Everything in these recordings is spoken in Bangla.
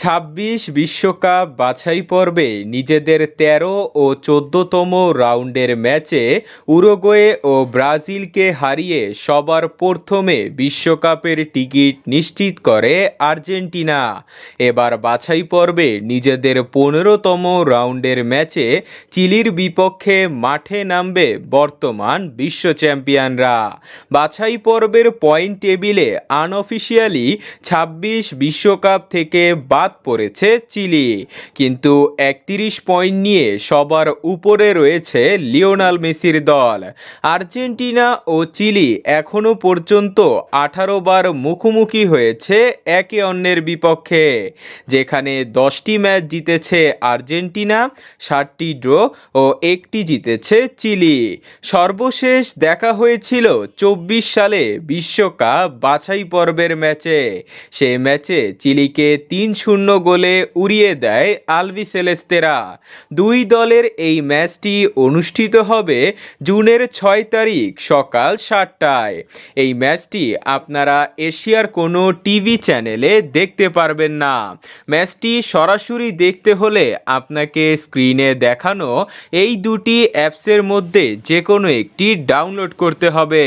ছাব্বিশ বিশ্বকাপ বাছাই পর্বে নিজেদের তেরো ও চোদ্দতম রাউন্ডের ম্যাচে উরুগুয়ে ও ব্রাজিলকে হারিয়ে সবার প্রথমে বিশ্বকাপের টিকিট নিশ্চিত করে আর্জেন্টিনা। এবার বাছাই পর্বে নিজেদের পনেরোতম রাউন্ডের ম্যাচে চিলির বিপক্ষে মাঠে নামবে বর্তমান বিশ্ব চ্যাম্পিয়নরা। বাছাই পর্বের পয়েন্ট টেবিলে আনঅফিসিয়ালি ছাব্বিশ বিশ্বকাপ থেকে বাদ পড়েছে চিলি। কিন্তু একত্রিশ পয়েন্ট নিয়ে সবার উপরে রয়েছে লিওনাল মেসির দল। আর্জেন্টিনা ও চিলি এখনও পর্যন্ত আঠারো বার মুখোমুখি হয়েছে একে অন্যের বিপক্ষে। যেখানে দশটি ম্যাচ জিতেছে আর্জেন্টিনা ষাটটি ড্র ও একটি জিতেছে চিলি। সর্বশেষ দেখা হয়েছিল চব্বিশ সালে বিশ্বকাপ বাছাই পর্বের ম্যাচে। সেই ম্যাচে চিলিকে তিন শূন্য গোলে উড়িয়ে দেয় আলভি সেলেস্তেরা। দুই দলের এই ম্যাচটি অনুষ্ঠিত হবে জুনের ছয় তারিখ সকাল সাতটায়। এই ম্যাচটি আপনারা এশিয়ার কোনো টিভি চ্যানেলে দেখতে পারবেন না। ম্যাচটি সরাসরি দেখতে হলে আপনাকে স্ক্রিনে দেখানো এই দুটি অ্যাপসের মধ্যে যে কোনো একটি ডাউনলোড করতে হবে।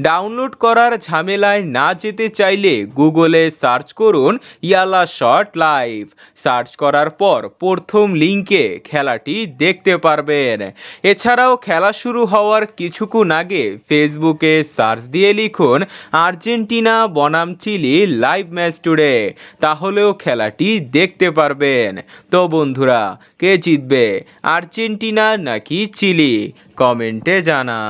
ডাউনলোড করার ঝামেলায় না যেতে চাইলে গুগলে সার্চ করুন ইয়ালা শট লাইভ সার্চ করার পর প্রথম লিঙ্কে খেলাটি দেখতে পারবেন। এছাড়াও খেলা শুরু হওয়ার কিছুক্ষণ আগে ফেসবুকে সার্চ দিয়ে লিখুন, আর্জেন্টিনা বনাম চিলি লাইভ ম্যাচ টুডে তাহলেও খেলাটি দেখতে পারবেন। তো বন্ধুরা, কে জিতবে, আর্জেন্টিনা নাকি চিলি? কমেন্টে জানা